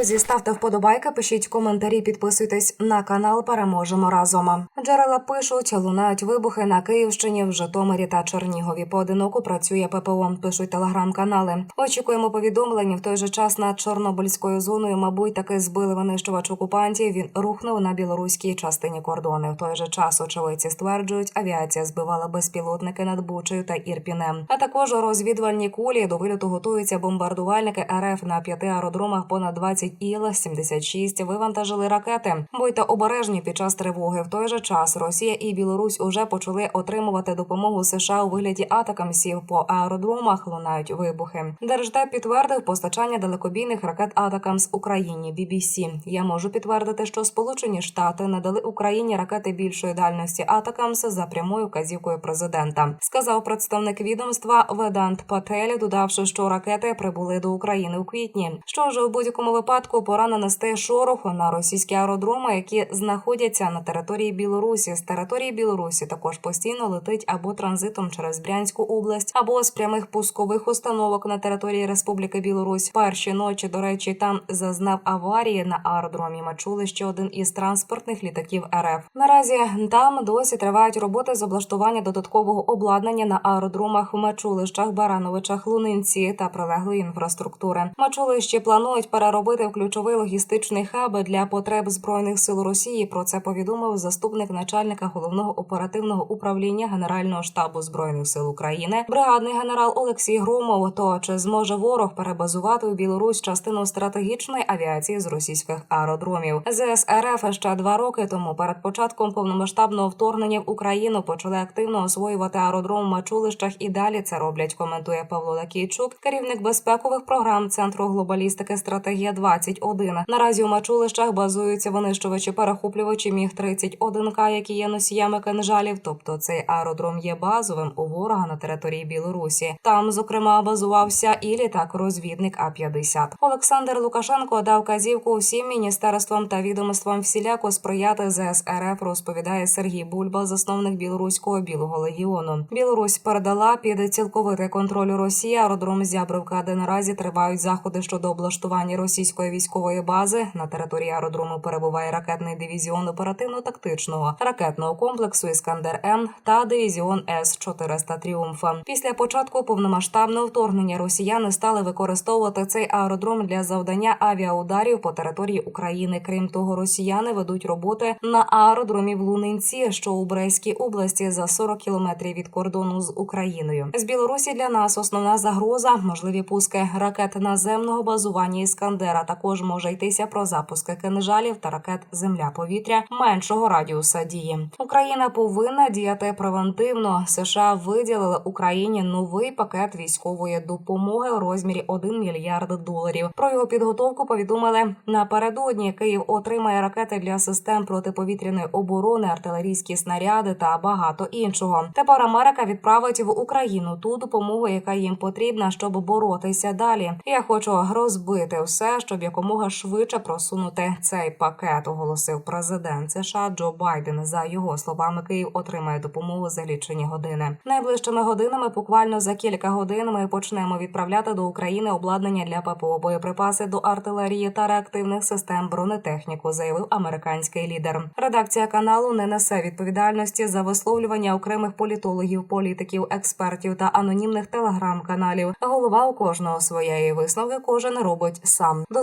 Друзі, ставте вподобайки, пишіть коментарі, підписуйтесь на канал. Переможемо разом. Джерела пишуть, лунають вибухи на Київщині, в Житомирі та Чернігові. Поодиноку працює ППО. Пишуть телеграм-канали. Очікуємо повідомлення. В той же час над Чорнобильською зоною, мабуть, таки збили винищувач окупантів. Він рухнув на білоруській частині кордону. В той же час очевидці стверджують, авіація збивала безпілотники над Бучею та Ірпінем. А також розвідувальні кулі до вильоту готуються бомбардувальники РФ на п'яти аеродромах. Понад 20 Іл-76 вивантажили ракети. Будьте обережні під час тривоги. В той же час Росія і Білорусь уже почали отримувати допомогу США у вигляді атакамсів по аеродромах. Лунають вибухи. Держдеп підтвердив постачання далекобійних ракет Атакамс Україні. BBC. Я можу підтвердити, що Сполучені Штати надали Україні ракети більшої дальності Атакамс за прямою вказівкою президента. Сказав представник відомства Ведант Патель, додавши, що ракети прибули до України у квітні. Що ж у будь-якому випадку пора нанести шороху на російські аеродроми, які знаходяться на території Білорусі. З території Білорусі також постійно летить або транзитом через Брянську область, або з прямих пускових установок на території Республіки Білорусь. Перші ночі, до речі, там зазнав аварії на аеродромі. Ми чули ще один із транспортних літаків РФ. Наразі там досі тривають роботи з облаштування додаткового обладнання на аеродромах в Мачулищах, Барановичах, Лунинці та прилеглої інфраструктури. Мачулищі планують переробити ключовий логістичний хаб для потреб збройних сил Росії. Про це повідомив заступник начальника головного оперативного управління Генерального штабу збройних сил України, бригадний генерал Олексій Громов. То чи зможе ворог перебазувати у Білорусь частину стратегічної авіації з російських аеродромів? ЗС РФ ще два роки тому перед початком повномасштабного вторгнення в Україну почали активно освоювати аеродром в Мачулищах і далі це роблять. Коментує Павло Лакійчук, керівник безпекових програм центру глобалістики стратегія 21 Наразі у Мачулищах базуються винищувачі перехоплювачі міг 31 к які є носіями кинжалів. Тобто цей аеродром є базовим у ворога на території Білорусі. Там, зокрема, базувався і літак-розвідник А 50 Олександр Лукашенко дав казівку усім міністерствам та відомствам всіляко сприяти ЗС РФ, розповідає Сергій Бульба, засновник білоруського білого легіону. Білорусь передала під цілковитий контроль Росії аеродром Зябровка, де наразі тривають заходи щодо облаштування російської військової бази. На території аеродрому перебуває ракетний дивізіон оперативно-тактичного ракетного комплексу Іскандер М та дивізіон С 400 Тріумфа. Після початку повномасштабного вторгнення росіяни стали використовувати цей аеродром для завдання авіаударів по території України. Крім того, росіяни ведуть роботи на аеродромі в Лунинці, що у Брейській області за 40 кілометрів від кордону з Україною. З Білорусі для нас основна загроза можливі пуски ракет наземного базування Іскандера. Також може йтися про запуски кинжалів та ракет земля-повітря меншого радіуса дії. Україна повинна діяти превентивно. США виділили Україні новий пакет військової допомоги у розмірі 1 мільярд доларів. Про його підготовку повідомили напередодні. Київ отримає ракети для систем протиповітряної оборони, артилерійські снаряди та багато іншого. Тепер Америка відправить в Україну ту допомогу, яка їм потрібна, щоб боротися далі. Я хочу розбити все, щоб якомога швидше просунути цей пакет. Оголосив президент США Джо Байден. За його словами, Київ отримає допомогу за лічені години. Найближчими годинами, буквально за кілька годин, ми почнемо відправляти до України обладнання для ППО, боєприпаси до артилерії та реактивних систем бронетехніку, заявив американський лідер. Редакція каналу не несе відповідальності за висловлювання окремих політологів, політиків, експертів та анонімних телеграм-каналів. Голова у кожного своєї висновки кожен робить сам. До